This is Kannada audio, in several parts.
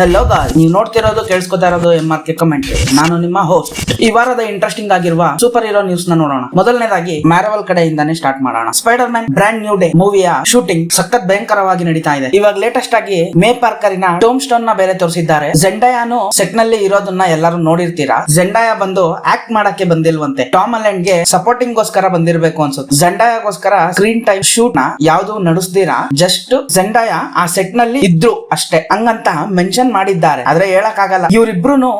ಹಲೋ ಗಾ ನೀವು ನೋಡ್ತಿರೋದು ಕೇಳಿಸ್ಕೊತಾ ಇರೋದು ಎಂ ಆರ್ ಕೆ ಕಮೆಂಟ್ ನಾನು ನಿಮ್ಮ ಹೋಸ್ಟ್ ಈ ವಾರದ ಇಂಟ್ರೆಸ್ಟಿಂಗ್ ಆಗಿರುವ ಸೂಪರ್ ಹೀರೋ ನ್ಯೂಸ್ನ ನೋಡೋಣ. ಮೊದಲನೇದಾಗಿ ಮ್ಯಾರವಲ್ ಕಡೆಯಿಂದಾನೇ ಸ್ಟಾರ್ಟ್ ಮಾಡೋಣ. Spider Man brand new day ಮೂವಿಯ shooting ಸಖತ್ ಭಯಂಕರವಾಗಿ ನಡೀತಾ ಇದೆ. ಇವಾಗ ಲೇಟೆಸ್ಟ್ ಆಗಿ ಮೇ ಪಾರ್ಕರಿನ ಟೋಮ್ ಸ್ಟೋನ್ನ ಬೇರೆ ತೋರಿಸಿದ್ದಾರೆ. ಜೆಂಡಯಾನು ಸೆಟ್ನಲ್ಲಿ ಇರೋದನ್ನ ಎಲ್ಲರೂ ನೋಡಿರ್ತೀರಾ? ಜೆಂಡಾಯ ಬಂದು ಆಕ್ಟ್ ಮಾಡಕ್ಕೆ ಬಂದಿಲ್ವಂತೆ. ಟಾಮ್ ಅಲೆಂಡ್ಗೆ ಸಪೋರ್ಟಿಂಗ್ ಗೋಸ್ಕರ ಬಂದಿರಬೇಕು ಅನ್ಸುತ್ತೆ. ಜೆಂಡಾಯಗೋಸ್ಕರ ಸ್ಕ್ರೀನ್ ಟೈಮ್ ಶೂಟ್ನ ಯಾವ್ದು ನಡೆಸ್ದಿರಾ ಜಸ್ಟ್ ಜೆಂಡಾಯ ಆ ಸೆಟ್ನಲ್ಲಿ ಇದ್ರು ಅಷ್ಟೇ. ಹಂಗಂತ ಮೆನ್ಷನ್ ಮಾಡಿದ್ದಾರೆ. ಆದ್ರೆ ಹೇಳಕ್ ಆಗಲ್ಲ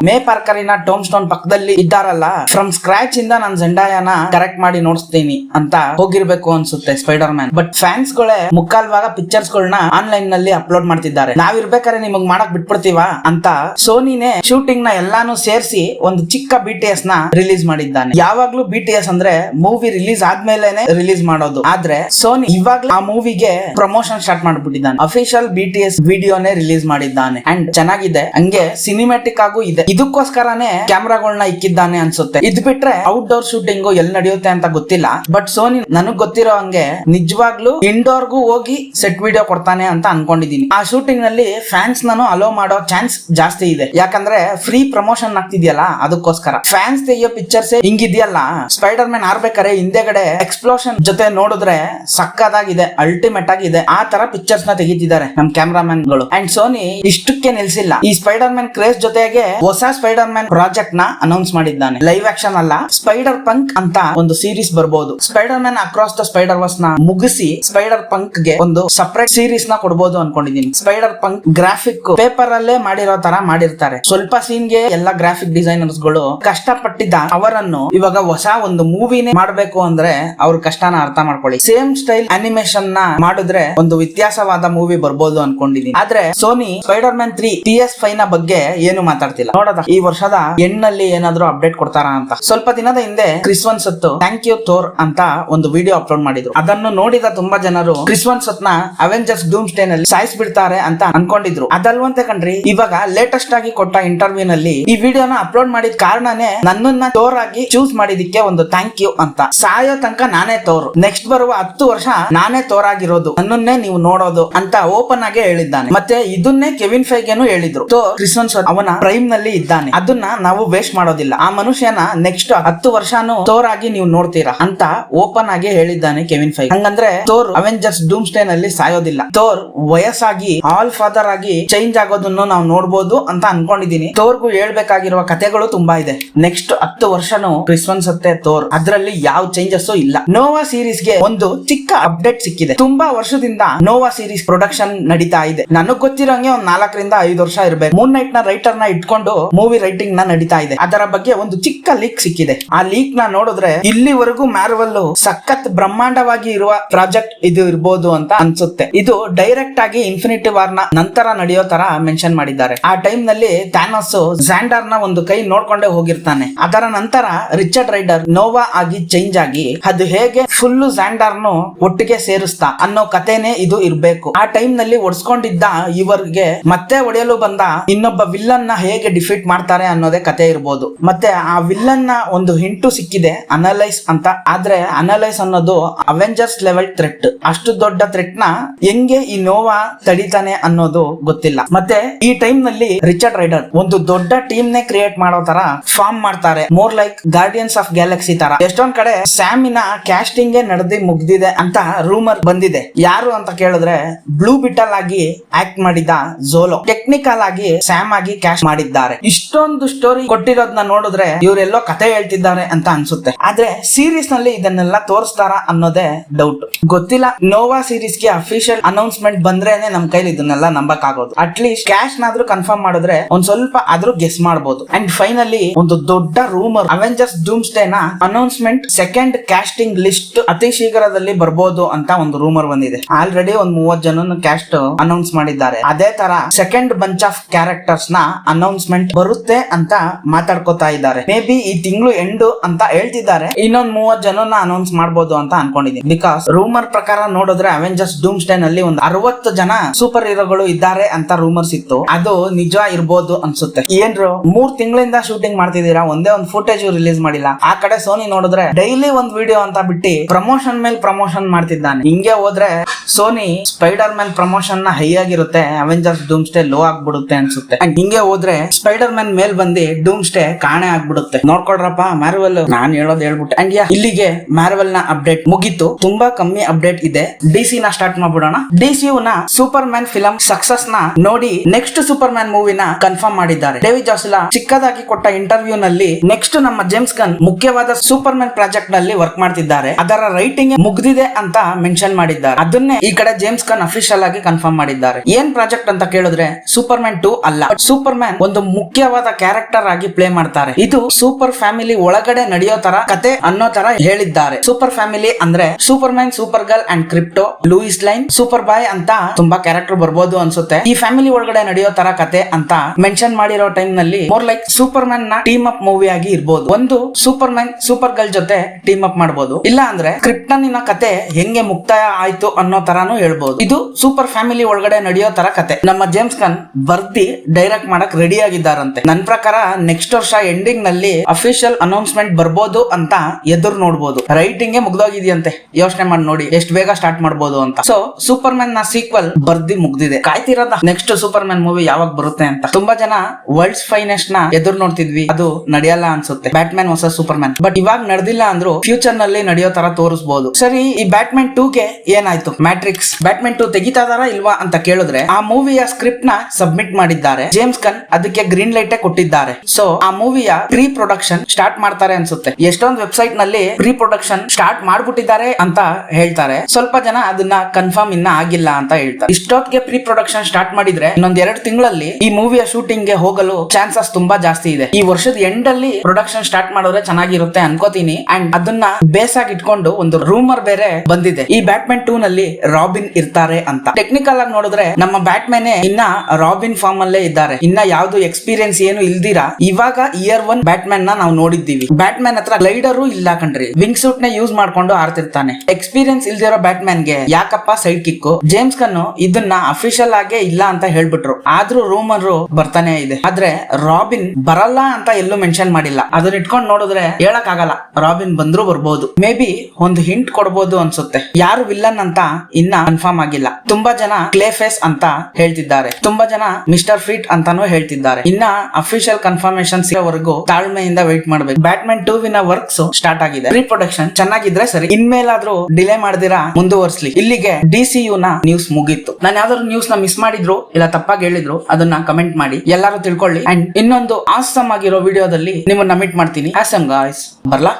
ಮೇ ಪಾರ್ಕರಿನ ಟೋಮ್ ಸ್ಟೋನ್ ಪಕ್ಕದಲ್ಲಿ ಇದ್ದಾರಲ್ಲ ಫ್ರಮ್ ಸ್ಕ್ರಾಚ್ ಇಂದ ನಾನು ಜಂಡಾಯನ ಕರೆಕ್ಟ್ ಮಾಡಿ ನೋಡಿಸ್ತೀನಿ ಅಂತ ಹೋಗಿರ್ಬೇಕು ಅನ್ಸುತ್ತೆ ಸ್ಪೈಡರ್ ಮ್ಯಾನ್ ಬಟ್ ಫ್ಯಾನ್ಸ್ ಗಳೇ ಮುಕ್ಕಾಲ್ ಭಾಗ ಪಿಕ್ಚರ್ಸ್ ಗಳನ್ನ ಆನ್ಲೈನ್ನಲ್ಲಿ ಅಪ್ಲೋಡ್ ಮಾಡ್ತಿದ್ದಾರೆ. ನಾವಿರ್ಬೇಕಾದ್ರೆ ನಿಮಗ್ ಮಾಡಕ್ ಬಿಟ್ಬಿಡ್ತೀವ ಅಂತ ಸೋನಿನೇ ಶೂಟಿಂಗ್ನ ಎಲ್ಲಾನು ಸೇರಿಸಿ ಒಂದು ಚಿಕ್ಕ ಬಿ ನ ರಿಲೀಸ್ ಮಾಡಿದ್ದಾನೆ. ಯಾವಾಗ್ಲೂ ಬಿ ಅಂದ್ರೆ ಮೂವಿ ರಿಲೀಸ್ ಆದ್ಮೇಲೆನೆ ರಿಲೀಸ್ ಮಾಡೋದು. ಆದ್ರೆ ಸೋನಿ ಇವಾಗ ಆ ಮೂವಿಗೆ ಪ್ರಮೋಷನ್ ಸ್ಟಾರ್ಟ್ ಮಾಡ್ಬಿಟ್ಟಿದ್ದಾನೆ. ಅಫಿಷಿಯಲ್ ಬಿ ಟಿ ಎಸ್ ವಿಡಿಯೋನೇ ರಿಲೀಸ್ ಮಾಡಿದ್ದಾನೆ. ಅಂಡ್ ಚೆನ್ನಾಗಿದೆ, ಹಂಗೆ ಸಿನಿಮ್ಯಾಟಿಕ್ ಆಗೂ ಇದೆ. ಇದಕ್ಕೋಸ್ಕರನೇ ಕ್ಯಾಮ್ರಾಗಳನ್ನ ಇಕ್ಕಿದ್ದಾನೆ ಅನ್ಸುತ್ತೆ. ಇದ್ ಬಿಟ್ರೆ ಔಟ್ ಡೋರ್ ಶೂಟಿಂಗ್ ಎಲ್ಲಿ ನಡೆಯುತ್ತೆ ಅಂತ ಗೊತ್ತಿಲ್ಲ. ಬಟ್ ಸೋನಿ ನನಗ್ ಗೊತ್ತಿರೋ ಹಂಗೆ ನಿಜವಾಗ್ಲೂ ಇಂಡೋರ್ಗೂ ಹೋಗಿ ಸೆಟ್ ವಿಡಿಯೋ ಕೊಡ್ತಾನೆ ಅಂತ ಅನ್ಕೊಂಡಿದೀನಿ. ಆ ಶೂಟಿಂಗ್ನಲ್ಲಿ ಫ್ಯಾನ್ಸ್ ನಾನು ಅಲೋ ಮಾಡೋ ಚಾನ್ಸ್ ಜಾಸ್ತಿ ಇದೆ. ಯಾಕಂದ್ರೆ ಫ್ರೀ ಪ್ರಮೋಷನ್ ಆಗ್ತಿದ್ಯಲ್ಲ, ಅದಕ್ಕೋಸ್ಕರ. ಫ್ಯಾನ್ಸ್ ತೆಗಿಯೋ ಪಿಕ್ಚರ್ಸ್ ಹಿಂಗಿದ್ಯಲ್ಲ ಸ್ಪೈಡರ್ ಮ್ಯಾನ್ ಆರ್ಬೇಕಾರೆ ಹಿಂದೆಗಡೆ ಎಕ್ಸ್ಪ್ಲೋಷನ್ ಜೊತೆ ನೋಡಿದ್ರೆ ಸಕ್ಕದಾಗಿದೆ ಅಲ್ಟಿಮೇಟ್ ಆಗಿದೆ. ಆ ತರ ಪಿಕ್ಚರ್ಸ್ನ ತೆಗಿತಿದ್ದಾರೆ ನಮ್ ಕ್ಯಾಮ್ರಾಮನ್ಗಳು. ಅಂಡ್ ಸೋನಿ ಇಷ್ಟಕ್ಕೆ ನಿಲ್ಸಿಲ್ಲ ಈ ಸ್ಪೈಡರ್ ಮ್ಯಾನ್ ಕ್ರೇಜ್ ಜೊತೆಗೆ ಹೊಸ ಸ್ಪೈಡರ್ ಮ್ಯಾನ್ ಪ್ರಾಜೆಕ್ಟ್ನ ಅನೌನ್ಸ್ ಮಾಡಿದ್ದಾನೆ. ಲೈವ್ ಆಕ್ಷನ್ ಅಲ್ಲ ಸ್ಪೈಡರ್ ಪಂಕ್ ಅಂತ ಒಂದು ಸೀರೀಸ್ ಬರ್ಬೋದು. Spider Man across the Spider ವರ್ಸ್ನ ಮುಗಿಸಿ ಸ್ಪೈಡರ್ ಪಂಕ್ಗೆ ಒಂದು ಸಪರೇಟ್ ಸೀರೀಸ್ನ ಕೊಡಬಹುದು ಅನ್ಕೊಂಡಿದೀನಿ ಸ್ಪೈಡರ್ ಪಂಕ್ ಗ್ರಾಫಿಕ್ ಪೇಪರ್ ಅಲ್ಲೇ ಮಾಡಿರೋ ತರ ಮಾಡಿರ್ತಾರೆ. ಸ್ವಲ್ಪ ಸೀನ್ಗೆ ಎಲ್ಲಾ ಗ್ರಾಫಿಕ್ ಡಿಸೈನರ್ಸ್ಗಳು ಕಷ್ಟಪಟ್ಟಿದ್ದ ಅವರನ್ನು ಇವಾಗ ಹೊಸ ಒಂದು ಮೂವಿನೇ ಮಾಡಬೇಕು ಅಂದ್ರೆ ಅವ್ರ ಕಷ್ಟನ ಅರ್ಥ ಮಾಡ್ಕೊಳ್ಳಿ. ಸೇಮ್ ಸ್ಟೈಲ್ ಅನಿಮೇಷನ್ನ ಮಾಡಿದ್ರೆ ಒಂದು ವ್ಯತ್ಯಾಸವಾದ ಮೂವಿ ಬರ್ಬೋದು ಅನ್ಕೊಂಡಿದೀನಿ ಆದ್ರೆ Sony Spider Man three P S ಫೈವ್ನ ಬಗ್ಗೆ ಏನು ಮಾತಾಡ್ತಿಲ್ಲ. ನೋಡದ? ಈ ವರ್ಷದ ಎಣ್ಣಲ್ಲಿ ಏನಾದ್ರೂ ಅಪ್ಡೇಟ್ ಕೊಡ್ತಾರಾ ಅಂತ. ಸ್ವಲ್ಪ ದಿನದ ಹಿಂದೆ ಕ್ರಿಸ್ವನ್ ಸತ್ತು ಥ್ಯಾಂಕ್ ಯು ಥೋರ್ ಅಂತ ಒಂದು ವಿಡಿಯೋ ಅಪ್ಲೋಡ್ ಮಾಡಿದ್ರು. ಅದನ್ನು ನೋಡಿದ ತುಂಬಾ ಜನರು ಕ್ರಿಸ್ವನ್ ಸತ್ನ ಅವೆಂಜರ್ಸ್ ಡೂಮ್ ಸ್ಟೇ ನಲ್ಲಿ ಸಾಯಿಸ್ಬಿಡ್ತಾರೆ ಅಂತ ಅನ್ಕೊಂಡಿದ್ರು. ಅದಲ್ವಂತೆ ಕಣ್ರಿ, ಇವಾಗ ಲೇಟೆಸ್ಟ್ ಆಗಿ ಕೊಟ್ಟ ಇಂಟರ್ವ್ಯೂ ನಲ್ಲಿ ಈ ವಿಡಿಯೋನ ಅಪ್ಲೋಡ್ ಮಾಡಿದ ಕಾರಣನೇ ನನ್ನನ್ನ ಥೋರ್ ಆಗಿ ಚೂಸ್ ಮಾಡಿದಕ್ಕೆ ಒಂದು ಥ್ಯಾಂಕ್ ಯು ಅಂತ. ಸಾಯೋ ತನಕ ನಾನೇ ತೋರ್ ನೆಕ್ಸ್ಟ್ ಬರುವ ಹತ್ತು ವರ್ಷ ನಾನೇ ತೋರ್ ಆಗಿರೋದು. ನನ್ನನ್ನೇ ನೀವು ನೋಡೋದು ಅಂತ ಓಪನ್ ಆಗಿ ಹೇಳಿದ್ದಾನೆ. ಮತ್ತೆ ಇದನ್ನೇ ಕೆವಿನ್ ಫೈಗೆನು ಹೇಳಿದ್ರು. ಕ್ರಿಸ್ವನ್ ಸತ್ ಅವನ ಪ್ರೈಮ್ನಲ್ಲಿ ಇದ್ದಾನೆ. ಅದನ್ನ ನಾವು ವೇಸ್ಟ್ ಮಾಡೋದಿಲ್ಲ. ಆ ಮನುಷ್ಯನ ನೆಕ್ಸ್ಟ್ ಹತ್ತು ವರ್ಷಾನು ತೋರ್ ಆಗಿ ನೀವು ನೋಡ್ತೀರಾ ಅಂತ ಓಪನ್ ಆಗಿ ಹೇಳಿದ್ದಾನೆ ಕೆವಿನ್ ಫೈ ಹಂಗಂದ್ರೆ ತೋರ್ ಅವೆಂಜರ್ಸ್ ಡೂಮ್ ಸ್ಟೇ ನಲ್ಲಿ ಸಾಯೋದಿಲ್ಲ. ತೋರ್ ವಯಸ್ಸಾಗಿ ಆಲ್ ಫಾದರ್ ಆಗಿ ಚೇಂಜ್ ಆಗೋದನ್ನು ನಾವು ನೋಡ್ಬೋದು ಅಂತ ಅನ್ಕೊಂಡಿದೀನಿ. ತೋರ್ಗೂ ಹೇಳ್ಬೇಕಾಗಿರುವ ಕಥೆಗಳು ತುಂಬಾ ಇದೆ. ನೆಕ್ಸ್ಟ್ ಹತ್ತು ವರ್ಷನು ಕ್ರಿಸ್ವನ್ ಸತ್ತೆ ತೋರ್. ಅದ್ರಲ್ಲಿ ಯಾವ ಚೇಂಜಸ್ ಇಲ್ಲ. ನೋವಾ ಸೀರೀಸ್ಗೆ ಒಂದು ಚಿಕ್ಕ ಅಪ್ಡೇಟ್ ಸಿಕ್ಕಿದೆ. ತುಂಬಾ ವರ್ಷದಿಂದ ನೋವಾ ಸೀರೀಸ್ ಪ್ರೊಡಕ್ಷನ್ ನಡೀತಾ ಇದೆ. ನನಗ್ ಗೊತ್ತಿರೋಂಗೆ ಒಂದ್ ನಾಲ್ಕರಿಂದ ಐದು ವರ್ಷ ಇರಬೇಕು. ಮೂನ್ ನೈಟ್ನ ರೈಟರ್ನ ಇಟ್ಕೊಂಡು ಮೂವಿ ರೈಟಿಂಗ್ನ ನಡೀತಾ ಇದೆ. ಅದರ ಬಗ್ಗೆ ಒಂದು ಚಿಕ್ಕ ಲೀಕ್ ಸಿಕ್ಕಿದೆ. ಆ ಲೀಕ್ನ ನೋಡಿದ್ರೆ ಇಲ್ಲಿವರೆಗೂ ಮ್ಯಾರ್ವಲ್ ಸಖತ್ ಬ್ರಹ್ಮಾಂಡವಾಗಿ ಇರುವ ಪ್ರಾಜೆಕ್ಟ್ ಇದು ಇರ್ಬೋದು ಅಂತ ಅನ್ಸುತ್ತೆ. ಇದು ಡೈರೆಕ್ಟ್ ಆಗಿ ಇನ್ಫಿನಿಟಿ ವಾರ್ನ ನಂತರ ನಡೆಯೋ ತರ ಮೆನ್ಷನ್ ಮಾಡಿದ್ದಾರೆ. ಆ ಟೈಮ್ನಲ್ಲಿ ಥ್ಯಾನಸ್ ಝ್ಯಾಂಡರ್ನ ಒಂದು ಕೈ ನೋಡ್ಕೊಂಡೇ ಹೋಗಿರ್ತಾನೆ. ಅದರ ನಂತರ ರಿಚರ್ಡ್ ರೈಡರ್ ನೋವಾ ಆಗಿ ಚೇಂಜ್ ಆಗಿ ಅದು ಹೇಗೆ ಫುಲ್ ಜ್ಯಾಂಡರ್ ನು ಒಟ್ಟಿಗೆ ಸೇರಿಸ್ತಾ ಅನ್ನೋ ಕಥೆನೇ ಇದು ಇರ್ಬೇಕು. ಆ ಟೈಮ್ನಲ್ಲಿ ಒಡ್ಸ್ಕೊಂಡಿದ್ದ ಇವರಿಗೆ ಮತ್ತೆ ಒಡೆಯಲು ಬಂದ ಇನ್ನೊಬ್ಬ ವಿಲ್ಲನ್ನ ಹೇಗೆ ಡಿಫೀಟ್ ಮಾಡ್ತಾರೆ ಅನ್ನೋದೇ ಕತೆ ಇರ್ಬೋದು. ಮತ್ತೆ ಆ ವಿಲ್ಲನ್ನ ಒಂದು ಹಿಂಟು ಸಿಕ್ಕಿದೆ, ಅನಲೈಸ್ ಅಂತ. ಆದ್ರೆ ಅನಲೈಸ್ ಅನ್ನೋದು ಅವೆಂಜರ್ಸ್ ಲೆವೆಲ್ ಥ್ರೆಟ್ ಅಷ್ಟು ದೊಡ್ಡ ಥ್ರೆಟ್ನ ಹೆಂಗೆ ಈ ನೋವಾ ತಡಿತಾನೆ ಅನ್ನೋದು ಗೊತ್ತಿಲ್ಲ. ಮತ್ತೆ ಈ ಟೈಮ್ನಲ್ಲಿ ರಿಚರ್ಡ್ ರೈಡರ್ ಒಂದು ದೊಡ್ಡ ಟೀಮ್ ನೇ ಕ್ರಿಯೇಟ್ ಮಾಡೋ ತರ ಫಾರ್ಮ್ ಮಾಡ್ತಾರೆ. More like Guardians of Galaxy ತರ. ಎಷ್ಟೊಂದ್ ಕಡೆ ಸ್ಯಾಮಿನ ಕ್ಯಾಸ್ಟಿಂಗ್ ನಡೆದಿ ಮುಗ್ದಿದೆ ಅಂತ ರೂಮರ್ ಬಂದಿದೆ. ಯಾರು ಅಂತ ಕೇಳಿದ್ರೆ ಬ್ಲೂ ಬಿಟಲ್ ಆಗಿ ಆಕ್ಟ್ ಮಾಡಿದ ಝೋಲೋ ಟೆಕ್ನಿಕಲ್ ಆಗಿ ಸ್ಯಾಮ್ ಆಗಿ ಕ್ಯಾಶ್ ಮಾಡಿದ್ದಾರೆ. ಇಷ್ಟೊಂದು ಸ್ಟೋರಿ ಕೊಟ್ಟಿರೋದನ್ನ ನೋಡಿದ್ರೆ ಇವರೆಲ್ಲೋ ಕತೆ ಹೇಳ್ತಿದ್ದಾರೆ ಅಂತ ಅನ್ಸುತ್ತೆ. ಆದ್ರೆ ಸೀರೀಸ್ನಲ್ಲಿ ಇದನ್ನೆಲ್ಲ ತೋರಿಸ್ತಾರ ಅನ್ನೋದೇ ಡೌಟ್ ಗೊತ್ತಿಲ್ಲ ನೋವಾ ಸೀರೀಸ್ಗೆ ಅಫಿಷಿಯಲ್ ಅನೌನ್ಸ್ಮೆಂಟ್ ಬಂದ್ರೇನೆ ನಮ್ ಕೈಲಿ ಇದನ್ನೆಲ್ಲ ನಂಬಕ್ ಆಗೋದು ಅಟ್ ಕ್ಯಾಶ್ ನಾದ್ರೂ ಕನ್ಫರ್ಮ್ ಮಾಡಿದ್ರೆ ಒಂದ್ ಸ್ವಲ್ಪ ಆದ್ರೂ ಗೆಸ್ ಮಾಡಬಹುದು ಅಂಡ್ ಫೈನಲಿ ಒಂದು ದೊಡ್ಡ ರೂಮರ್ ಅವೆಂಜರ್ಸ್ ಡೂಮ್ಸ್ನ ಅನೌನ್ಸ್ಮೆಂಟ್ ಸೆಕೆಂಡ್ ಕ್ಯಾಸ್ಟಿಂಗ್ ಲಿಸ್ಟ್ ಅತಿ ಶೀಘ್ರದಲ್ಲಿ ಬರ್ಬೋದು ಅಂತ ಒಂದು ರೂಮರ್ ಬಂದಿದೆ. ಆಲ್ರೆಡಿ ಒಂದ್ ಮೂವತ್ ಜನ ಕ್ಯಾಸ್ಟ್ ಅನೌನ್ಸ್ ಮಾಡಿದ್ದಾರೆ. ಅದೇ ತರ ಸೆಕೆಂಡ್ ಬಂಚ್ ಆಫ್ ಕ್ಯಾರೆಕ್ಟರ್ಸ್ನ ಅನೌನ್ಸ್ಮೆಂಟ್ ಬರುತ್ತೆ ಅಂತ ಮಾತಾಡ್ಕೋತಾ ಇದ್ದಾರೆ. ಮೇ ಬಿ ಈ ತಿಂಗಳು ಎಂಡು ಅಂತ ಹೇಳ್ತಿದ್ದಾರೆ. ಇನ್ನೊಂದ್ ಮೂವತ್ ಜನನ ಅನೌನ್ಸ್ ಮಾಡಬಹುದು ಅಂತ ಅನ್ಕೊಂಡಿದ್ದೀನಿ ಬಿಕಾಸ್ ರೂಮರ್ ಪ್ರಕಾರ ನೋಡಿದ್ರೆ ಅವೆಂಜರ್ಸ್ ಡೂಮ್ ಸ್ಟೇ ಅಲ್ಲಿ ಒಂದು ಅರವತ್ತು ಜನ ಸೂಪರ್ ಹೀರೋಗಳು ಇದ್ದಾರೆ ಅಂತ ರೂಮರ್ಸ್ ಇತ್ತು. ಅದು ನಿಜ ಇರ್ಬೋದು ಅನ್ಸುತ್ತೆ. ಏನ್ರು, ಮೂರ್ ತಿಂಗಳಿಂದ ಶೂಟಿಂಗ್ ಮಾಡ್ತಿದ್ದೀರಾ? ಒಂದೇ ಒಂದು ಫುಟೇಜ್ ರಿಲೀಸ್ ಮಾಡಿಲ್ಲ. ಆ ಕಡೆ ಸೋನಿ ನೋಡಿದ್ರೆ ಡೈಲಿ ಒಂದ್ ವಿಡಿಯೋ ಅಂತ ಬಿಟ್ಟು ಪ್ರಮೋಷನ್ ಮೇಲೆ ಪ್ರಮೋಷನ್ ಮಾಡ್ತಿದ್ದಾನೆ. ಹಿಂಗೆ ಹೋದ್ರೆ ಸೋನಿ ಸ್ಪೈಡರ್ ಮ್ಯಾನ್ ಪ್ರಮೋಷನ್ನ ಹೈ ಆಗಿರುತ್ತೆ ಅವೆಂಜರ್ಸ್ ಡೂಮ್ ಸ್ಟೇ ಲೋ ಆಗ್ಬಿಡುತ್ತೆ ಅನ್ಸುತ್ತೆ. ಅಂಡ್ ಹಿಂಗೆ ಹೋದ್ರೆ ಸ್ಪೈಡರ್ ಮ್ಯಾನ್ ಮೇಲ್ ಬಂದಿ ಡೂಮ್ ಸ್ಟೇ ಕಾಣೆ ಆಗ್ಬಿಡುತ್ತೆ. ನೋಡ್ಕೊಡ್ರಪ್ಪ ಮ್ಯಾರ್ವೆಲ್ ನಾನ್ ಹೇಳೋದ್ ಹೇಳ್ಬಿಟ್ಟೆ. ಅಂಡ್ ಯಾ ಇಲ್ಲಿಗೆ ಮ್ಯಾರ್ವೆಲ್ನ ಅಪ್ಡೇಟ್ ಮುಗಿತು. ತುಂಬಾ ಕಮ್ಮಿ ಅಪ್ಡೇಟ್ ಇದೆ. ಡಿಸಿ ನ ಸ್ಟಾರ್ಟ್ ಮಾಡ್ಬಿಡೋಣ. ಡಿಸಿ ನ ಸೂಪರ್ ಮ್ಯಾನ್ ಫಿಲಂ ಸಕ್ಸಸ್ನ ನೋಡಿ ನೆಕ್ಸ್ಟ್ ಸೂಪರ್ ಮ್ಯಾನ್ ಮೂವಿನ ಕನ್ಫರ್ಮ್ ಮಾಡಿದ್ದಾರೆ. ಡೇವಿ ಜಾಸಿಲಾ ಚಿಕ್ಕದಾಗಿ ಕೊಟ್ಟ ಇಂಟರ್ವ್ಯೂ ನಲ್ಲಿ ನೆಕ್ಸ್ಟ್ ನಮ್ಮ ಜೇಮ್ಸ್ ಗನ್ ಮುಖ್ಯವಾದ ಸೂಪರ್ ಮ್ಯಾನ್ ಪ್ರಾಜೆಕ್ಟ್ನಲ್ಲಿ ವರ್ಕ್ ಮಾಡ್ತಿದ್ದಾರೆ. ಅದರ ರೈಟಿಂಗ್ ಮುಗ್ದಿದೆ ಅಂತ ಮೆನ್ಷನ್ ಮಾಡಿದ್ದಾರೆ. ಅದನ್ನೇ ಈ ಕಡೆ ಜೇಮ್ಸ್ ಗನ್ ಅಫಿಷಿಯಲ್ ಆಗಿ ಕನ್ಫರ್ಮ್ ಮಾಡಿದ್ದಾರೆ. ಏನ್ ಪ್ರಾಜೆಕ್ಟ್ ಅಂತ ಕೇಳಿದ್ರೆ ಸೂಪರ್ ಮ್ಯಾನ್ ಟೂ ಅಲ್ಲ. ಸೂಪರ್ ಮ್ಯಾನ್ ಒಂದು ಮುಖ್ಯವಾದ ಕ್ಯಾರೆಕ್ಟರ್ ಆಗಿ ಪ್ಲೇ ಮಾಡ್ತಾರೆ. ಇದು ಸೂಪರ್ ಫ್ಯಾಮಿಲಿ ಒಳಗಡೆ ನಡೆಯೋ ತರ ಕತೆ ಅನ್ನೋ ತರ ಹೇಳಿದ್ದಾರೆ. ಸೂಪರ್ ಫ್ಯಾಮಿಲಿ ಅಂದ್ರೆ Superman Supergirl and Krypto Lois Lane Superboy ಅಂತ ತುಂಬಾ ಕ್ಯಾರೆಕ್ಟರ್ ಬರ್ಬೋದು ಅನ್ಸುತ್ತೆ. ಈ ಫ್ಯಾಮಿಲಿ ಒಳಗಡೆ ನಡೆಯೋ ತರ ಕತೆ ಅಂತ ಮೆನ್ಷನ್ ಮಾಡಿರೋ ಟೈಮ್ನಲ್ಲಿ ಮೋರ್ ಲೈಕ್ ಸೂಪರ್ ಮ್ಯಾನ್ನ ಟೀಮ್ ಅಪ್ ಮೂವಿ ಆಗಿ ಇರ್ಬೋದು. ಒಂದು ಸೂಪರ್ ಮ್ಯಾನ್ ಸೂಪರ್ ಗರ್ಲ್ ಜೊತೆ ಟೀಮ್ ಅಪ್ ಮಾಡಬಹುದು ಇಲ್ಲ ಅಂದ್ರೆ ಕ್ರಿಪ್ಟನಿನ ಕತೆ ಹೆಂಗೆ ಮುಕ್ತಾಯ ಆಯ್ತು ಅನ್ನೋ ತರಾನು ಹೇಳ್ಬೋದು. ಇದು ಸೂಪರ್ ಫ್ಯಾಮಿಲಿ ಒಳಗಡೆ ನಡೆಯೋ ತರ ಕತೆ. ನಮ್ಮ ಜೇಮ್ಸ್ ಖಾನ್ ಬರ್ದಿ ಡೈರೆಕ್ಟ್ ಮಾಡಕ್ ರೆಡಿ ಆಗಿದ್ದಾರಂತೆ. ನನ್ ಪ್ರಕಾರ ನೆಕ್ಸ್ಟ್ ವರ್ಷ ಎಂಡಿಂಗ್ನಲ್ಲಿ ಅಫಿಷಿಯಲ್ ಅನೌನ್ಸ್ಮೆಂಟ್ ಬರ್ಬೋದು ಅಂತ ಎದುರು ನೋಡ್ಬೋದು. ರೈಟಿಂಗ್ ಮುಗ್ದೋಗಿದೆಯಂತೆ. ಯೋಚನೆ ಮಾಡಿ ನೋಡಿ, ಎಷ್ಟು ಬೇಗ ಸ್ಟಾರ್ಟ್ ಮಾಡ್ಬೋದು ಅಂತ. ಸೊ ಸೂಪರ್ ಮ್ಯಾನ್ನ ಸೀಕ್ವಲ್ ಬರ್ದಿ ಮುಗ್ದಿದೆ. ಕಾಯ್ತಿರೋದ? ನೆಕ್ಸ್ಟ್ ಸೂಪರ್ ಮ್ಯಾನ್ ಮೂವಿ ಯಾವಾಗ ಬರುತ್ತೆ ಅಂತ. ತುಂಬಾ ಜನ ವರ್ಲ್ಡ್ಸ್ ಫೈನೆಸ್ಟ್ನ ಎದುರು ನೋಡ್ತಿದ್ವಿ. ಅದು ನಡೆಯಲ್ಲ ಅನ್ಸುತ್ತೆ. ಬ್ಯಾಟ್ ಮ್ಯಾನ್ ಹೊಸ ಸೂಪರ್ ಮ್ಯಾನ್ ಬಟ್ ಇವಾಗ ನಡೆದಿಲ್ಲ ಅಂದ್ರು ಫ್ಯೂಚರ್ನಲ್ಲಿ ನಡೆಯೋ ತರ ತೋರಿಸಬಹುದು ಸರಿ, ಈ ಬ್ಯಾಟ್ ಮ್ಯಾನ್ ಟೂ ಗೆ ಏನಾಯ್ತು? ಮ್ಯಾಟ್ರಿಕ್ಸ್ ಬ್ಯಾಟ್ ಮ್ಯಾನ್ ಟೂ ತೆಗಿತಾ ಇಲ್ವಾ ಅಂತ ಕೇಳಿದ್ರೆ, ಆ ಮೂವಿಯ ಸ್ಕ್ರಿಪ್ಟ್ನ ಸಬ್ಮಿಟ್ ಮಾಡಿದ್ದಾರೆ. ಜೇಮ್ಸ್ ಕನ್ ಅದಕ್ಕೆ ಗ್ರೀನ್ ಲೈಟ್ ಕೊಟ್ಟಿದ್ದಾರೆ. ಸೊ ಆ ಮೂವಿಯ ಪ್ರೀ ಪ್ರೊಡಕ್ಷನ್ ಸ್ಟಾರ್ಟ್ ಮಾಡ್ತಾರೆ ಅನ್ಸುತ್ತೆ. ಎಷ್ಟೊಂದು ವೆಬ್ಸೈಟ್ನಲ್ಲಿ ಪ್ರೀ ಪ್ರೊಡಕ್ಷನ್ ಸ್ಟಾರ್ಟ್ ಮಾಡ್ಬಿಟ್ಟಿದ್ದಾರೆ ಅಂತ ಹೇಳ್ತಾರೆ. ಸ್ವಲ್ಪ ಜನ ಅದನ್ನ ಕನ್ಫರ್ಮ್ ಇನ್ನ ಆಗಿಲ್ಲ ಅಂತ ಹೇಳ್ತಾರೆ. ಇಷ್ಟೊತ್ತಿಗೆ ಪ್ರೀ ಪ್ರೊಡಕ್ಷನ್ ಸ್ಟಾರ್ಟ್ ಮಾಡಿದ್ರೆ ಇನ್ನೊಂದ್ ಎರಡು ತಿಂಗಳಲ್ಲಿ ಈ ಮೂವಿಯ ಶೂಟಿಂಗ್ಗೆ ಹೋಗಲು ಚಾನ್ಸಸ್ ತುಂಬಾ ಜಾಸ್ತಿ ಇದೆ. ಈ ವರ್ಷದ ಎಂಡ್ ಅಲ್ಲಿ ಪ್ರೊಡಕ್ಷನ್ ಸ್ಟಾರ್ಟ್ ಮಾಡಿದ್ರೆ ಚೆನ್ನಾಗಿರುತ್ತೆ ಅನ್ಕೋತೀನಿ. ಅಂಡ್ ಅದನ್ನ ಬೇಸ್ ಆಗಿ ಇಟ್ಕೊಂಡು ಒಂದು ರೂಮರ್ ಬೇರೆ ಬಂದಿದೆ. ಈ ಬ್ಯಾಟ್ಮ್ಯಾನ್ ಟೂ ನಲ್ಲಿ ರಾಬಿನ್ ಇರ್ತಾರೆ ಅಂತ. ಟೆಕ್ನಿಕಲ್ ಆಗಿ ನೋಡಿದ್ರೆ ನಮ್ಮ ಬ್ಯಾಟ್ಮನ್ ಇನ್ನ ರಾಬಿನ್ ಫಾರ್ಮ್ ಅಲ್ಲೇ ಇದ್ದಾರೆ. ಇನ್ನ ಯಾವ್ದು ಎಕ್ಸ್ಪೀರಿಯನ್ಸ್ ಏನು ಇಲ್ದಿರಾ? ಇವಾಗ ಇಯರ್ ಒನ್ ಬ್ಯಾಟ್ಮ್ಯಾನ್ನ ನಾವು ನೋಡಿದ್ದೀವಿ. ಬ್ಯಾಟ್ಮ್ಯಾನ್ ಹತ್ರ ಗ್ಲೈಡರು ಇಲ್ಲ ಕಣ್ರಿ. ವಿಂಗ್ ಸೂಟ್ನ ಯೂಸ್ ಮಾಡ್ಕೊಂಡು ಆಡ್ತಿರ್ತಾನೆ. ಎಕ್ಸ್ಪೀರಿಯನ್ಸ್ ಇಲ್ದಿರೋ ಬ್ಯಾಟ್ಮ್ಯಾನ್ಗೆ ಯಾಕಪ್ಪ ಸೈಡ್ ಕಿಕ್ ಜೇಮ್ಸ್ ಕನ್ನು ಇದನ್ನ ಅಫಿಷಿಯಲ್ ಆಗೇ ಇಲ್ಲ ಅಂತ ಹೇಳ್ಬಿಟ್ರು. ಆದ್ರೂ ರೂಮರ್ ಬರ್ತಾನೆ ಇದೆ. ಆದ್ರೆ ರಾಬಿನ್ ಬರಲ್ಲ ಅಂತ ಎಲ್ಲೂ ಮೆನ್ಷನ್ ಮಾಡಿಲ್ಲ. ಅದನ್ನ ಇಟ್ಕೊಂಡು ನೋಡಿದ್ರೆ ಹೇಳಕ್ ಆಗಲ್ಲ ರಾಬಿನ್ ಬಂದ್ರು ಬರ್ಬೋದು. ಮೇ ಬಿ ಒಂದು ಹಿಂಟ್ ಕೊಡ್ಬೋದು ಅನ್ಸುತ್ತೆ. ಯಾರು ವಿಲ್ಲನ್ ಅಂತ ಇನ್ನ ಕನ್ಫರ್ಮ್ ಆಗಿಲ್ಲ. ತುಂಬಾ ಜನ ಕ್ಲೇ ಫೇಸ್ ಅಂತ ಹೇಳ್ತಿದ್ದಾರೆ. ತುಂಬಾ ಜನ ಮಿಸ್ಟರ್ ಫೀಟ್ ಅಂತಾನು ಹೇಳ್ತಿದ್ದಾರೆ. ಇನ್ನ ಅಫಿಷಿಯಲ್ ಕನ್ಫರ್ಮೇಶನ್ ಸಿಗೋವರೆಗೂ ತಾಳ್ಮೆಯಿಂದ ವೆಯ್ಟ್ ಮಾಡ್ಬೇಕು. ಬ್ಯಾಟ್ಮನ್ ಟೂ ವಿನ ವರ್ಕ್ಸ್ ಸ್ಟಾರ್ಟ್ ಆಗಿದೆ. ಪ್ರೀ ಪ್ರೊಡಕ್ಷನ್ ಚೆನ್ನಾಗಿದ್ರೆ ಸರಿ. ಇನ್ಮೇಲಾದ್ರೂ ಡಿಲೇ ಮಾಡಿದಿರಾ ಮುಂದುವರ್ಸ್ಲಿ. ಇಲ್ಲಿಗೆ ಡಿ ಸಿ ಯು ನ ನ್ಯೂಸ್ ಮುಗೀತು. ನಾನು ಯಾವ್ದಾದ್ರು ನ್ಯೂಸ್ನ ಮಿಸ್ ಮಾಡಿದ್ರು ಇಲ್ಲ ತಪ್ಪಾಗಿ ಹೇಳಿದ್ರು, ಅದನ್ನ ಕಮೆಂಟ್ ಮಾಡಿ. ಎಲ್ಲರೂ ತಿಳ್ಕೊಳ್ಳಿ. ಅಂಡ್ ಇನ್ನೊಂದು ಆಸಮ್ ಆಗಿರೋ ವಿಡಿಯೋದಲ್ಲಿ ನಿಮ್ಮನ್ನ ಮೀಟ್ ಮಾಡ್ತೀನಿ. ಆಸಮ್ ಗಾಯ್ಸ್ ಬರ್ಲಾ?